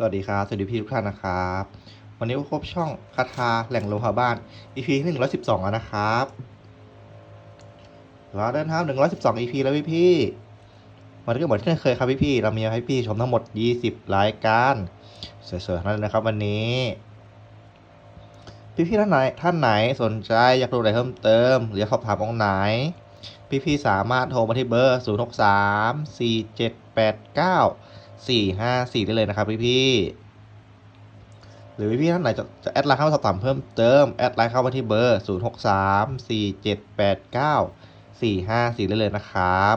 สวัสดีครับ สวัสดีพี่ทุกท่านนะครับ วันนี้ก็ครบช่องคาถาแหล่งโลหะบ้าน EP ที่หนึ่งร้อยสิบสองแล้วนะครับเราเดินทางหนึ่งร้อยสิบสอง EP แล้วพี่พี่วันนี้ก็เหมือนที่เคยครับพี่พี่เรามีให้พี่ชมทั้งหมดยี่สิบรายการสวยๆทั้งนั้นเลยนะครับ วันนี้ พี่พี่ท่านไหนท่านไหนสนใจอยากรู้อะไรเพิ่มเติม หรืออยากสอบถามองค์ไหน พี่พี่สามารถโทรมาที่เบอร์0 6 3 4 7 8 9 4 5 4ได้เลยนะครับพี่พี่หรือพี่พี่ท่านไหนจะจะแอดไลน์เข้ามาสอบถามเพิ่มเติม แอดไลน์เข้ามาที่เบอร์ 0 6 3 4 7 8 9 4 5 4 ได้เลยนะครับ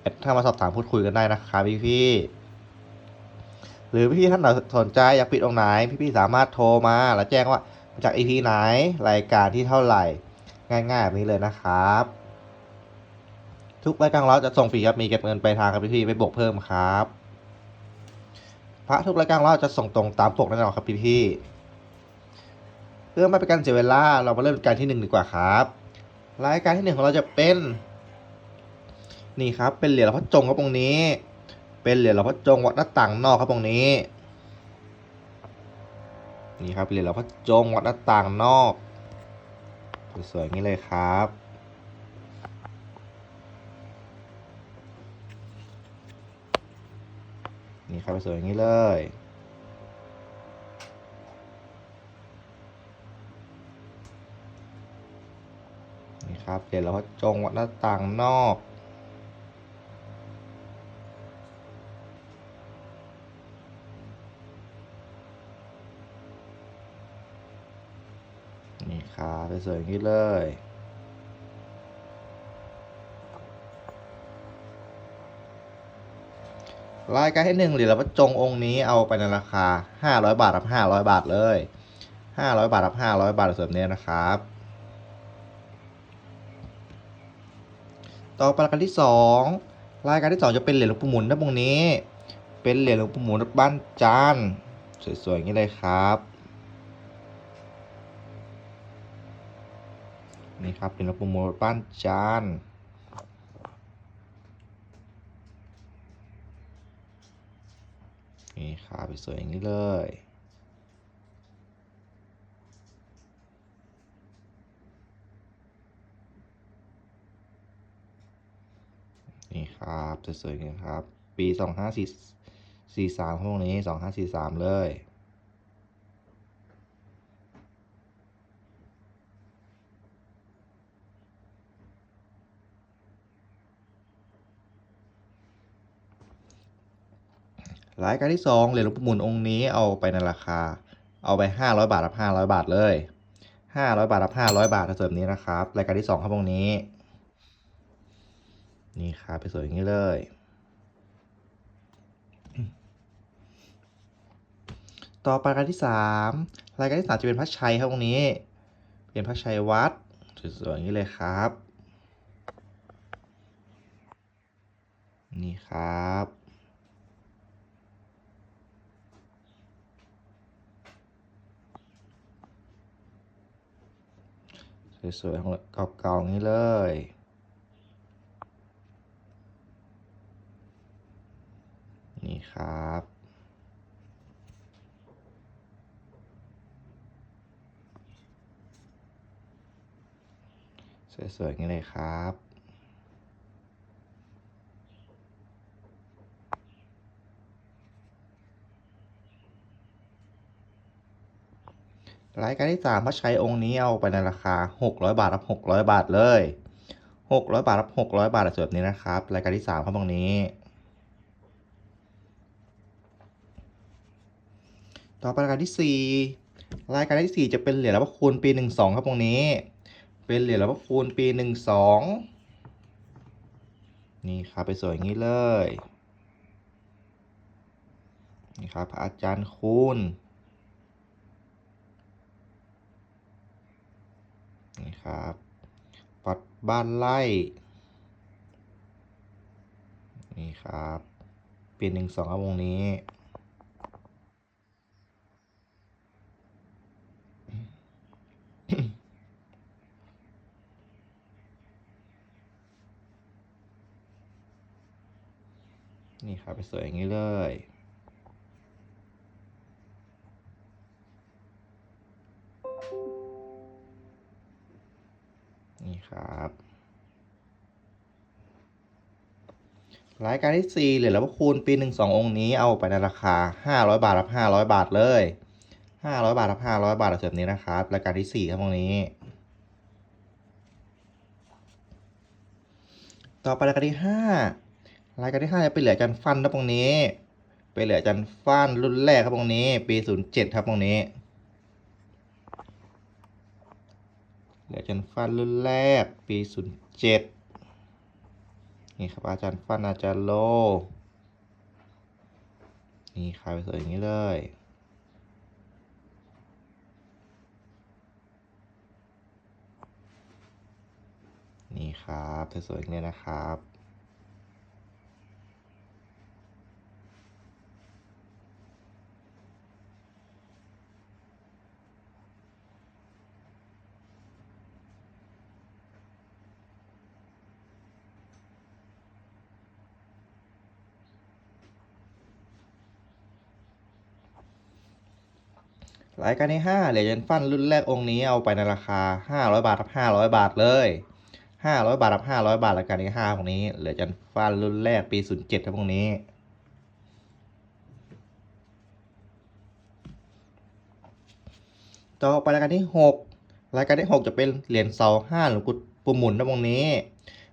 แอดเข้ามาสอบถามพูดคุยกันได้นะครับพี่พี่หรือพี่พี่ท่านไหนสนใจอยากปิดองไหน พี่พี่สามารถโทรมา แล้วแจ้งว่ามาจาก EP ไหนรายการที่เท่าไหร่ ง่ายๆแบบนี้เลยนะครับ ทุกรายการของเราจะส่งฟรีครับมีเก็บเงินไปลายทางครับพี่ๆไม่บวกเพิ่มครับ พระทุกรายการของเราจะส่งตรงตามปกแน่นอนครับพี่ๆเพื่อไม่เป็นการเสียเวลาเรามาเริ่มการที่หนึ่งดีกว่าครับ รายการที่หนึ่งของเราจะเป็น นี่ครับเป็นเหรียญหลวงพ่อจงครับตรงนี้ เป็นเหรียญหลวงพ่อจงวัดหน้าต่างนอกครับตรงนี้ นี่ครับเหรียญหลวงพ่อจงวัดหน้าต่างนอกสวยๆอย่างนี้เลยครับ นี่ครับสวยอย่างนี้เลย นี่ครับเดี๋ยวเราก็จงวัดหน้าต่างนอกนี่ครับสวยอย่างนี้เลย รายการที่หนึ่งเหรียญหลวงพ่อจงองค์นี้เอาไปในราคาห้าร้อยบาทรับห้าร้อยบาทเลยห้าร้อยบาทรับห้าร้อยบาทส่วนนี้นะครับ ต่อไปรายการที่สองรายการที่สองจะเป็นเหรียญหลวงปู่หมุนนะตรงนี้ เป็นเหรียญหลวงปู่หมุนบ้านจานสวยๆอย่างนี้เลยครับนี่ครับเป็นหลวงปู่หมุนบ้านจาน นี่ครับสวยอย่างนี้เลย นี่ครับสวยๆอย่างนี้ครับ ปีสองห้าสี่สามพวกนี้สองห้าสี่สามเลย รายการที่สองเหรียญหลวงปู่หมุนองค์นี้เอาไปในราคา เอาไปห้าร้อยบาทรับห้าร้อยบาทเลยห้าร้อยบาทรับห้าร้อยบาทถ้าเสริมนี้นะครับ รายการที่สองครับองค์นี้ นี่ครับไปสวยอย่างนี้เลย ต่อไปรายการที่สามรายการที่สามจะเป็นพระชัยครับองค์นี้ เป็นพระชัยวัดสวยๆอย่างนี้เลยครับ นี่ครับ สวยๆของเก่าๆอย่างนี้เลย นี่ครับ สวยๆนี้เลยครับ รายการที่สามพะชัยองค์นี้เอาไปในราคา 600 บาทรับ 600 บาทเลย 600 บาทรับ 600 บาทแบบนี้นะครับ รายการที่สามครับตรงนี้ ต่อไปรายการที่สี่รายการที่สี่จะเป็นเหรียญหลวงพ่อคูณปีหนึ่งสองครับตรงนี้ เป็นเหรียญหลวงพ่อคูณปีหนึ่งสองนี่ครับไปสวยอย่างนี้เลย นี่ครับอาจารย์คูณ นี่ครับปัดบ้านไล่นี่ครับเปลี่ยนหนึ่งสองเอาวงนี้นี่ครับไปสวยอย่างนี้เลย ครับ รายการที่สี่เหรียญหลวงพ่อคูณปีหนึ่งสององค์นี้เอาไปในราคาห้าร้อยบาทรับห้าร้อยบาทเลยห้าร้อยบาทรับห้าร้อยบาทแบบนี้นะครับ รายการที่สี่ครับตรงนี้ ต่อไปรายการที่ห้ารายการที่ห้าจะเป็นเหรียญจันฟันครับตรงนี้ เป็นเหรียญจันฟันรุ่นแรกครับตรงนี้ ปีศูนย์เจ็ดครับตรงนี้ อาจารย์ฟันรุ่นแรกปีศูนย์เจ็ดนี่ครับอาจารย์ฟันอาจารย์โล นี่ขายไปสวยอย่างนี้เลยนี่ครับสวยๆอย่างนี้นะครับ รายการที่ห้าเหรียญยันฟันรุ่นแรกองค์นี้เอาไปในราคาห้าร้อยบาทรับห้าร้อยบาทเลยห้าร้อยบาทรับห้าร้อยบาทรายการที่ห้าของนี้เหรียญยันฟันรุ่นแรกปีศูนย์เจ็ดครับตรงนี้ต่อไปรายการที่หกรายการที่หกจะเป็นเหรียญเสาห้าหลวงปู่หมุนนะตรงนี้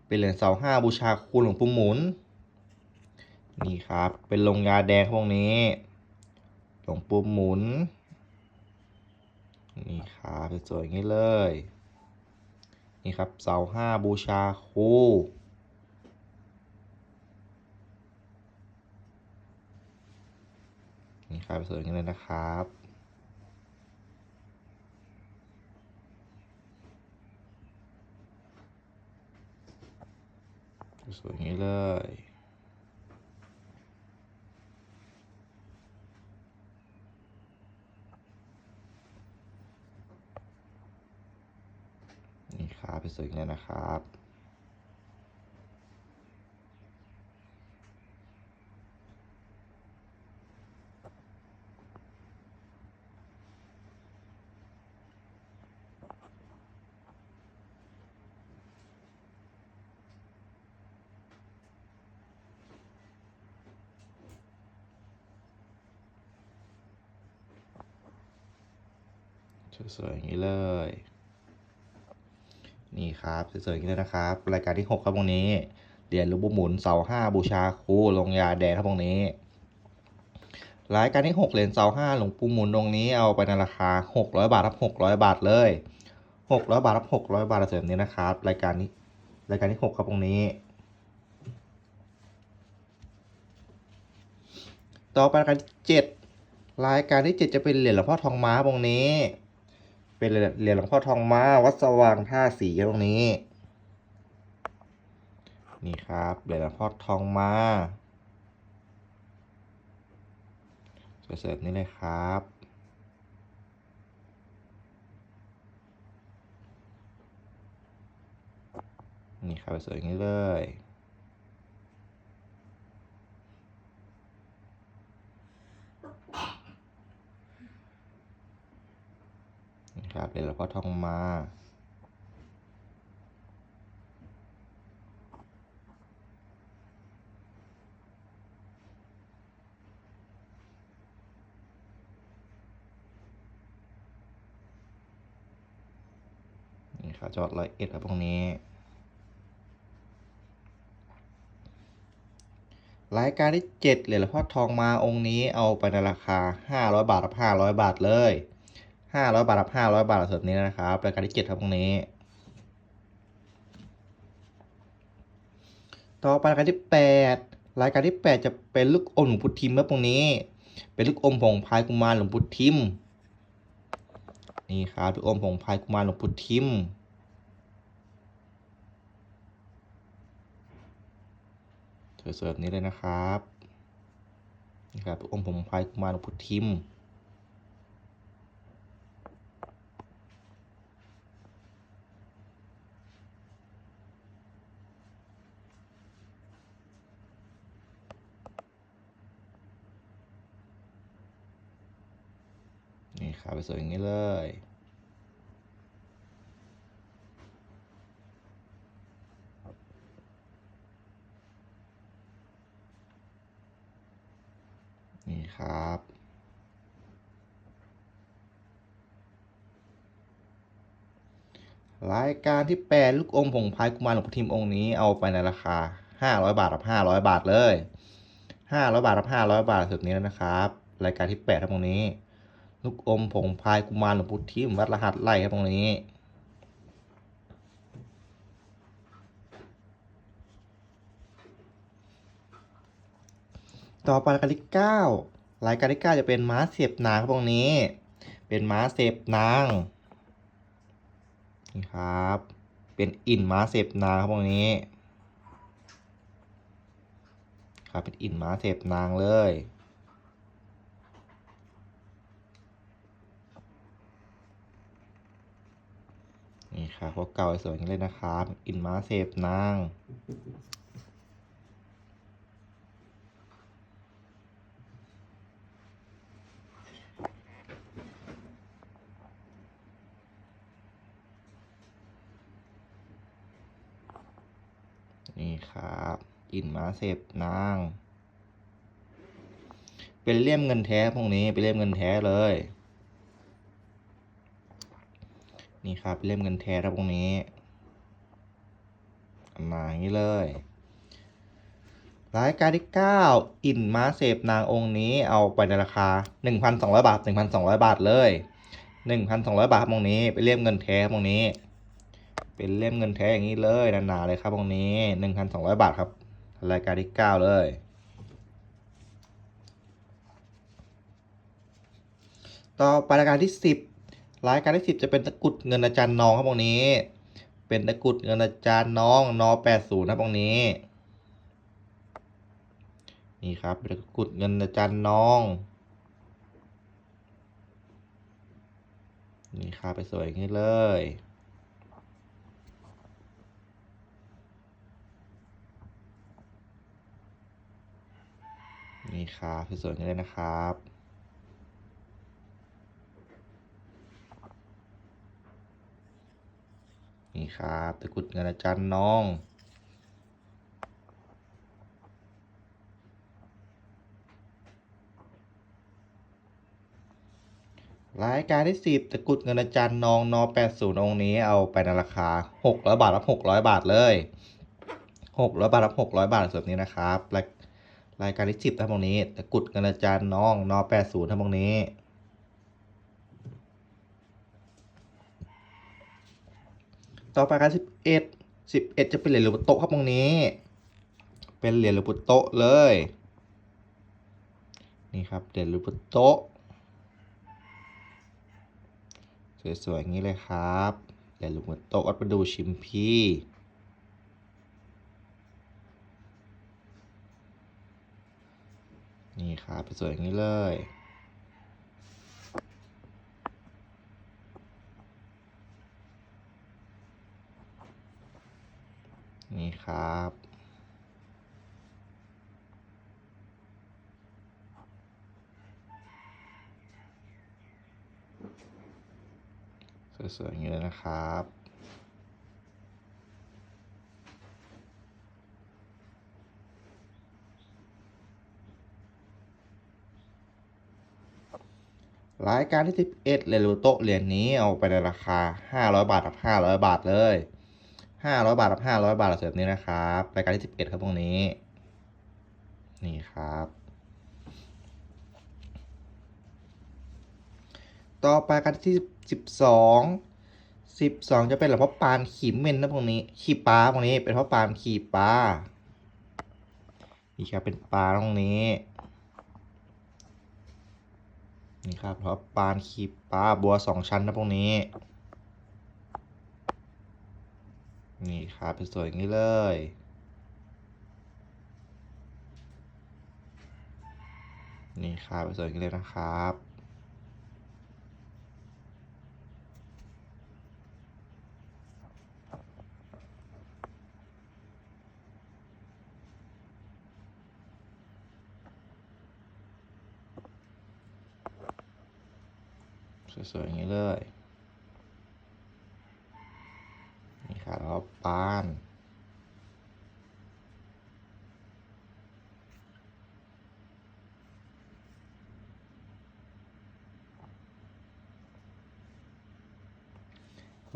เป็นเหรียญเสาห้าบูชาครูหลวงปู่หมุน นี่ครับ เป็นลงยาแดงครับตรงนี้ หลวงปู่หมุน นี่ครับสวยๆอย่างนี้เลย นี่ครับเสาห้าบูชาครูนี่ครับสวยอย่างนี้เลยนะครับสวยอย่างนี้เลย นี่ครับสวยอย่างนี้นะครับสวยๆอย่างนี้เลย นี่ครับสวยๆอย่างนี้เลยนะครับ รายการที่หกครับตรงนี้เหรียญหลูกบุหมุนเสาห้าบูชาครูลงยาแดงครับตรงนี้ รายการที่หกเหรียญเสาห้าหลวงปู่หมุนตรงนี้เอาไปในราคาหกร้อยบาทครับหกร้อยบาทเลยหกร้อยบาทครับหกร้อยบาทแบบนี้นะครับ รายการนี้รายการที่หกครับตรงนี้ ต่อไปรายการที่เจ็ดรายการที่เจ็ดจะเป็นเหรียญหลวงพ่อทองม้าตรงนี้ เป็นเหรียญหลวงพ่อทองม้า วัดสว่างท่าสีตรงนี้ นี่ครับเหรียญหลวงพ่อทองม้าสวยๆนี่เลยครับนี่ครับสวยอย่างนี้เลย ครับเหรียญหลวงพ่อทองมานี่ครับจอดร้อยเอ็ดครับตรงนี้รายการที่เจ็ดเหรียญหลวงพ่อทองมาองค์นี้เอาไปในราคาห้าร้อยบาทรับห้าร้อยบาทเลย ห้าร้อยบาทรับห้าร้อยบาทแบบนี้นะครับรายการที่เจ็ดครับตรงนี้ ต่อไปรายการที่แปดรายการที่แปดจะเป็นลูกอมหลวงปู่ทิมครับตรงนี้ เป็นลูกอมผงพายกุมารหลวงปู่ทิมนี่ครับลูกอมผงพายกุมารหลวงปู่ทิมสวยๆแบบนี้เลยนะครับนี่ครับลูกอมผมพายกุมารหลวงพุทธิม ขาไปสวยอย่างนี้เลย นี่ครับรายการที่แปลลูกอมผงพายกุมารหลวงพ่อทิมองค์นี้เอาไปในราคาห้าร้อยบาทรับห้าร้อยบาทเลยห้าร้อยบาทรับห้าร้อยบาทสุดนี้แล้วนะครับ รายการที่แปดทั้งหมดนี้ ลูกอมผงพายกุมารหลวงพ่อทิมวัดรหัสไล่ครับตรงนี้ ต่อไปรายการที่เก้ารายการที่เก้าจะเป็นม้าเสียบนางครับตรงนี้ เป็นม้าเสียบนางนี่ครับ เป็นอินม้าเสพนางครับตรงนี้ ครับเป็นอินม้าเสพนางเลย นี่ครับพวกเก่าสวยอย่างนี้เลยนะครับอินม้าเสพนางนี่ครับอินม้าเสพนาง เป็นเลี่ยมเงินแท้พวกนี้ เป็นเลี่ยมเงินแท้เลย นี่ครับเล่มเงินแท้ครับพวกนี้มาอย่างนี้เลยรายการที่ 9 อินมาเสพนางองค์นี้เอาไปในราคา 1,200 บาท 1,200 บาทเลย 1,200 บาทครับตรงนี้เป็นเล่มเงินแท้ตรงนี้ เป็นเล่มเงินแท้อย่างนี้เลยหนาๆเลยครับตรงนี้หนึ่งพันสองร้อยบาทครับ รายการที่เก้าเลยต่อไปรายการที่สิบ รายการที่สิบจะเป็นตะกุดเงินอาจารย์น้องครับตรงนี้ เป็นตะกุดเงินอาจารย์น้องนอแปดศูนย์ครับตรงนี้ นี่ครับเป็นตะกุดเงินอาจารย์น้องนี่ครับไปสวยอย่างนี้เลยนี่ครับสวยๆกันเลยนะครับ ครับตะกุดเงินอาจารย์น้องรายการที่สิบตะกรุดเงินอาจารย์น้องนอแปดศูนย์องนี้เอาไปในราคาหกร้อยบาทรับหกร้อยบาทเลยหกร้อยบาทรับหกร้อยบาทแบบนี้นะครับรายการที่สิบทั้งตรงนี้ตะกรุดเงินอาจารย์น้องนอแปดศูนย์ทั้งตรงนี้ ต่อไปการสิบเอ็ดสิบเอ็ดจะเป็นเหรียญหลวงปู่โตะครับตรงนี้ เป็นเหรียญหลวงปู่โตะเลย นี่ครับเหรียญหลวงปู่โตะสวยๆอย่างนี้เลยครับเหรียญหลวงปู่โตะวัดประดูชิมพีนี่ครับสวยอย่างนี้เลย นี่ ครับสวยๆอย่างนี้เลยนะครับ รายการที่ 11เรียญลูโตะเหรียญนี้เอาไปในราคา 500 บาทกับ500 บาทเลย 500บาทกับ500บาทแบบนี้นะครับรายการที่11ครับตรงนี้ นี่ครับ ต่อไปกันที่สิบสองสิบสองจะเป็นหลวงพ่อปานขีมเมนนะพวกนี้ขีปลาพวกนี้เป็นพ่อปานขีปลานี่ครับเป็นปลาตรงนี้นี่ครับพราะปานขีปลาบัวสองชั้นนะพวกนี้ นี่ครับเป็นสวยอย่างนี้เลย นี่ครับเป็นสวยอย่างนี้เลยนะครับสวยๆอย่างนี้เลย นี่ครับแล้วก็ปาน น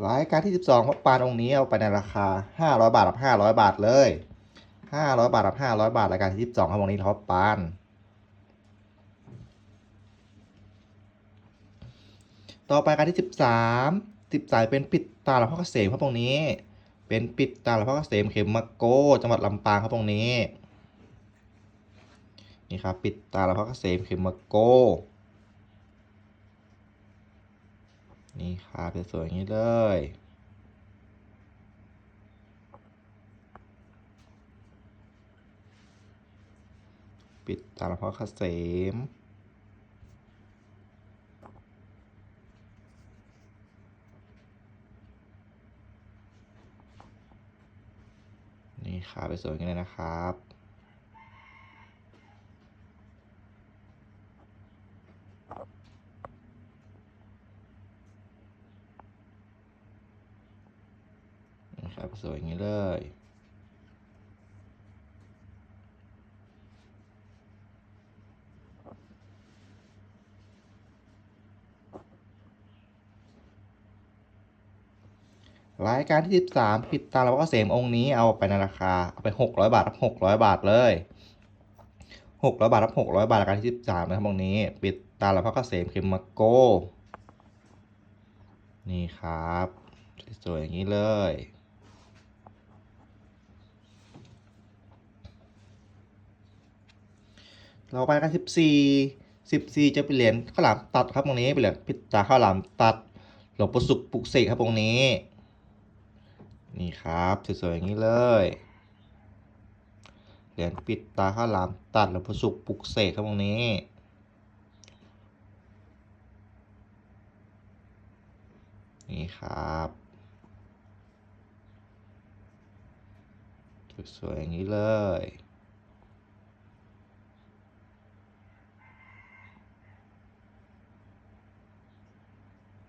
รายการที่ 12พระปานองค์นี้เอาไปในราคา 500 บาทกับ500 บาทเลย 500 บาทกับ500 บาทรายการที่ 12ครับองค์นี้พระปปานต่อไปการที่ 13 13เป็นปิดตาหลวงพ่อเกษมครับตรงนี้ เป็นปิดตาหลวงพ่อเกษมเขมมะโก จังหวัดลำปางครับตรงนี้ นี่ครับปิดตาหลวงพ่อเกษมเขมมะโก นี่ ครับสวยๆอย่างนี้เลย ปิดตาลวงพ่อเกษมนี่ครับสวยๆอย่างนี้เลยนะครับ นี่ครับสวยอย่างนี้เลยรายการที่ 13 ปิดตาหลวงพ่อเกษมองค์นี้เอาไปในราคา เอาไป 600 บาทรับ600 บาทเลย600บาทรับ600 บาทรายการที่ 13 นะครับองค์นี้ ปิดตาหลวงพ่อเกษมเขมมาโก้ นี่ครับ สวยอย่างนี้เลย เราไปกัน14 14จะเป็นเหรียญข้าวหลามตัดครับตรงนี้เป็นเหรียญปิดตาข้าวหลามตัด หลวงปู่สุขปลุกเสกครับตรงนี้ นี่ครับสวยๆอย่างนี้เลยเหรียญปิดตาข้าวหลามตัดหลวงปู่สุขปลุกเสกครับตรงนี้นี่ครับสวยๆอย่างนี้เลย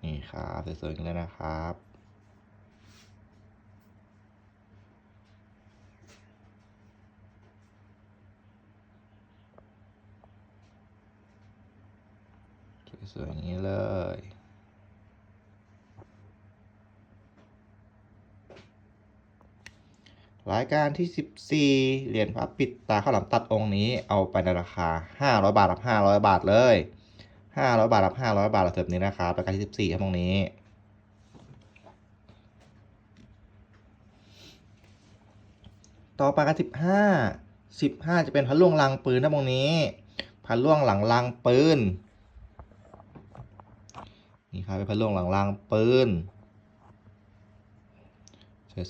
นี่ ครับสวยๆอย่างนี้เลยนะครับสวยๆอย่างนี้เลยรายการที่ 14 เหรียญพระปิดตาข้าวหลามตัดองค์นี้เอาไปในราคา 500 บาทรับ500 บาทเลย 500บาทรับ500บาทแบบนี้นะครับรายการที่14ครับตรงนี้ต่อไปกัน15 15จะเป็นพระล่วงลังปืนนะตรงนี้พระล่วงหลังลังปืนนี่ครับเป็นพระล่วงหลังลังปืน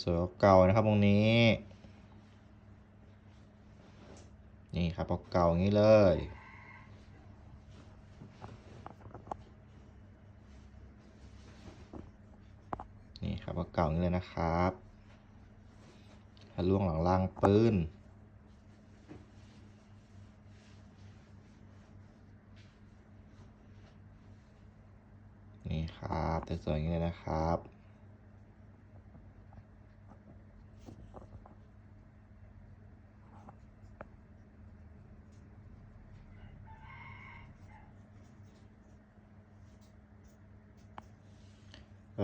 สวยๆเก่าๆนะครับตรงนี้ นี่ครับเก่าอย่างนี้เลย นี่ครับเก่าอย่างนี้เลยนะครับทะลวงหลังล่างปืนนี่ครับสวยๆอย่างนี้เลยนะครับ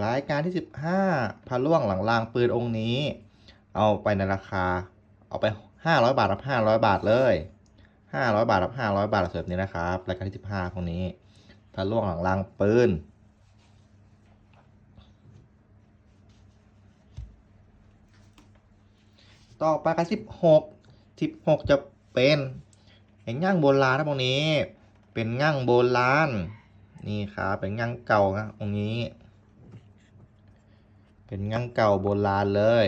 รายการที่ 15พระล่วงหลังรางปืนองค์นี้ เอาไปในราคา เอาไป 500 บาทรับ 500 บาทเลย 500 บาทรับ 500 บาทแบบนี้นะครับรายการที่ 15ตรงนี้พระล่วงหลังรางปืนต่อไปกัน16 16จะเป็นแห่งย่างโบราณนะตรงนี้ เป็นง่างโบราณ นี่ครับ เป็นง่างเก่านะตรงนี้ เป็นงั่งเก่าโบราณเลย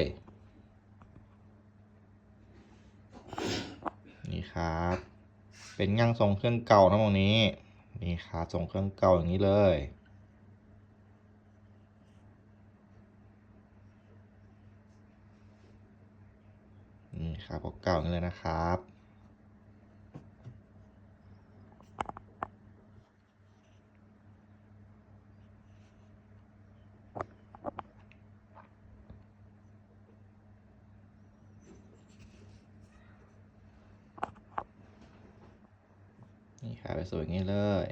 นี่ครับ เป็นงั่งทรงเครื่องเก่านะตรงนี้ นี่ครับทรงเครื่องเก่าอย่างนี้เลยนี่ครับเก่าๆอย่างนี้เลยนะครับ สวยๆงี้เลย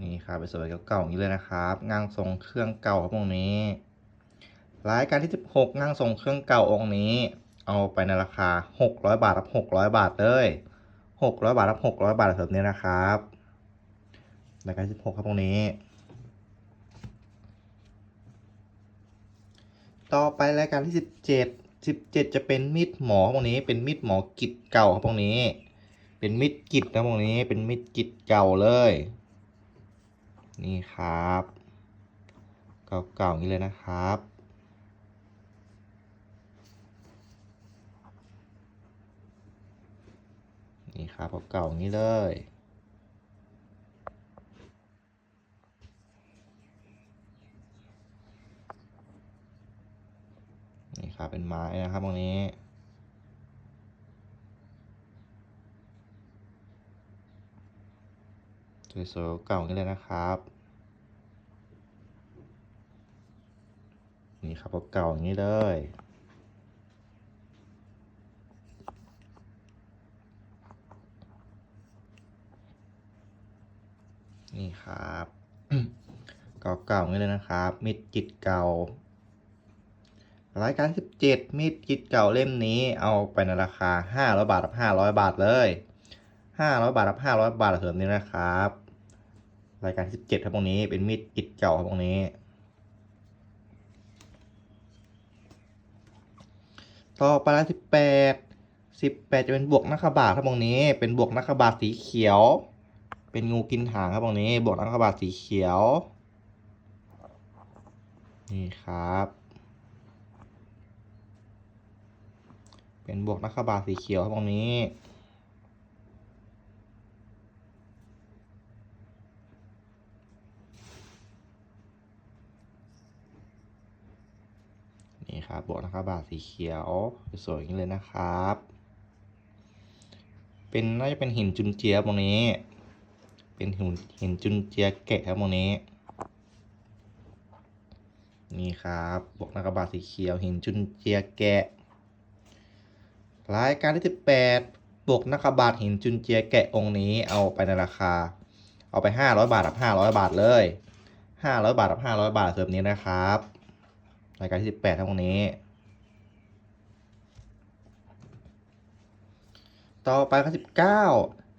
นี่ครับไปสวยเก่าๆงนี้เลยนะครับ งางทรงเครื่องเก่าครับองค์นี้รายการที่ 16 งานทรงเครื่องเก่าองค์นี้ เอาไปในราคา 600 บาทรับ600 บาทเลย600 บาทรับ600 บาทแบบนี้นะครับรายการ16 ครับตรงนี้ ต่อไปรายการที่17 17จะเป็นมีดหมอพวกนี้เป็นมีดหมอกิจเก่าครับพวกนี้ เป็นมีดกิจนะพวกนี้เป็นมีดกิจเก่าเลย นี่ครับ เก่าๆอย่านี้เลยนะครับนี่ครับเก่าๆอย่านี้เลย นี่ครับเป็นไม้นะครับตรงนี้ สวยๆเก่าอย่างนี้เลยนะครับ นี่ครับเก่าอย่างนี้เลยนี่ครับเก่าๆอย่างนี้เลยนะครับ มิดจิตเก่า รายการ17มีดกิจเก่าเล่มนี้เอาไปในราคา 500 บาทกับ 500 บาทเลย 500 บาทกับ 500 บาทเสริมนี้นะครับ รายการ17ครับตรงนี้เป็นมีดกิจเก่าครับตรงนี้ ต่อไปแล้ว18 18 จะเป็นบวกนักขบาทครับตรงนี้ เป็นบวกนักขบาทสีเขียว เป็นงูกินหางครับตรงนี้ บวกนักขบาทสีเขียว นี่ครับ เป็นบวกนักขบาสีเขียวครับตรงนี้นี่ครับบวกนักขบาทสีเขียวสวยๆอย่างนี้เลยนะครับ เป็นน่าจะเป็นหินจุนเจียตรงนี้ เป็นหินหินจุนเจียแกะครับตรงนี้ นี่ครับบวกนักขบาทสีเขียวหินจุนเจียแกะ รายการที่ 18บวกนักบาทหินจุนเจียแกะองค์นี้เอาไปในราคา เอาไป 500 บาทกับ500 บาทเลย 500 บาทกับ500 บาทเสิร์ฟนี้นะครับ รายการที่ 18ทั้งองค์นี้ ต่อไปก็19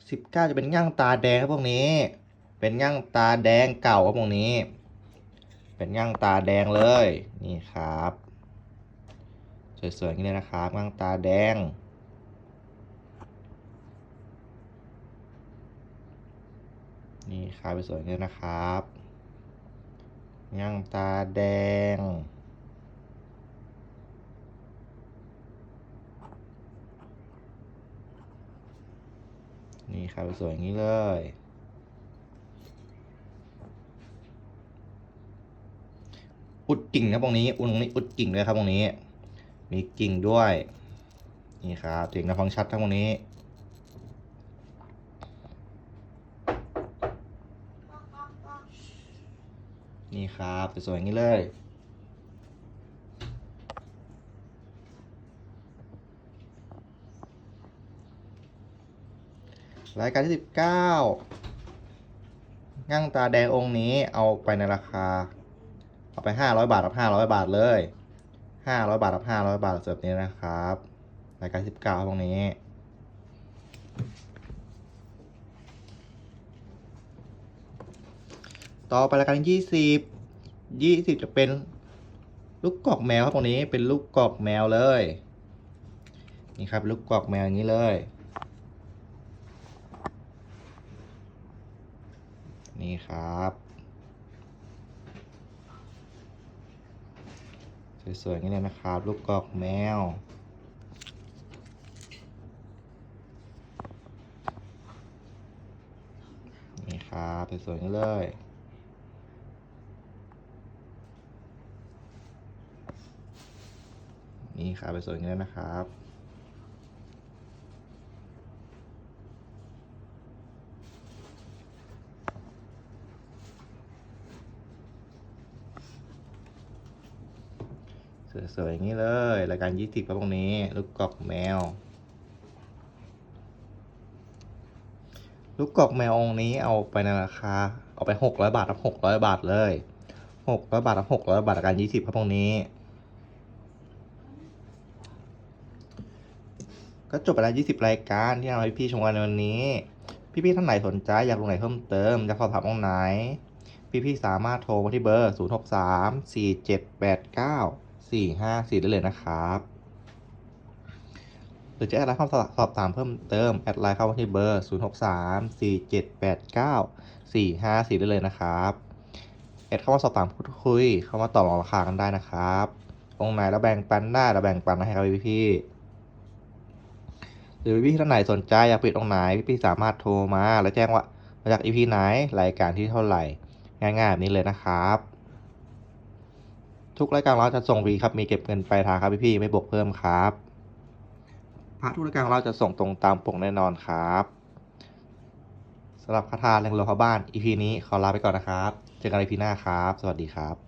19 จะเป็นง่างตาแดงครับพวกนี้ เป็นง่างตาแดงเก่าครับพวกนี้ เป็นง่างตาแดงเลย นี่ครับ สวยๆอย่างนี้เลยนะครับง่างตาแดง นี่ครับสวยๆอย่างนี้นะครับง่างตาแดง นี่ครับสวยๆอย่างนี้เลยอุดกิ่งครับตรงนี้ อุดตรงนี้ อุดกิ่งด้วยครับตรงนี้ มีกิ่งด้วย นี่ครับเสียงนะฟังชัดทั้งตรงนี้นี่ครับ สวยๆอย่างนี้เลย รายการที่ 19ง่างตาแดงองค์นี้เอาไปในราคา เอาไป 500 บาทกับ500 บาทเลย 500 บาทกับ 500 บาทเสิร์ฟนี้นะครับรายการ 19 ตรงนี้ต่อไปรายการที่20 20จะเป็นลูกกอกแมวครับตรงนี้เป็นลูกกอกแมวเลย นี่ครับลูกกอกแมวอย่างนี้เลย นี่ครับ สวยๆงนี้เลยนะครับลูกกอกแมว นี่ครับสวยๆงนี้เลยนี่ครับสวยๆงนี้เลยนะครับ สวยๆอย่างนี้เลย รายการยี่สิบครับตรงนี้ ลูกกอกแมว ลูกกอกแมวองค์นี้เอาไปในราคา เอาไปหกร้อยบาทครับหกร้อยบาทเลยหกร้อยบาทครับหกร้อยบาทกับการยี่สิบครับตรงนี้ ก็จบไปแล้ว20รายการที่เราให้พี่ชมกันในวันนี้ พี่ๆท่านไหนสนใจอยากลงไหนเพิ่มเติมอยากสอบถามตรงไหนพี่ๆสามารถโทรมาที่เบอร์ 0634789454ได้เลยนะครับหรือจะแอดไลน์เข้ามสอบถามเพิ่มเติม แอดไลน์เข้ามาที่เบอร์ 0634789454 ได้เลยนะครับ แอดเข้ามาสอบถามพูดคุย เข้ามาต่อรองราคากันได้นะครับตรงไหนเราแบ่งปันได้เราแบ่งปันให้ครับพี่ๆหรือพี่ท่านไหนสนใจอยากปิดตรงไหนพี่ๆสามารถโทรมา แล้วแจ้งว่ามาจากอีพีไหนรายการที่เท่าไหร่ ง่ายๆแบบนี้เลยนะครับ ทุกรายการเราจะส่งฟรีครับ มีเก็บเงินปลายทางครับพี่ๆไม่บวกเพิ่มครับพระทุกรายการเราจะส่งตรงตามปกแน่นอนครับสำหรับคาถาแรงโลพบ้าน EP นี้ขอลาไปก่อนนะครับ เจอกันในพีหน้าครับ สวัสดีครับ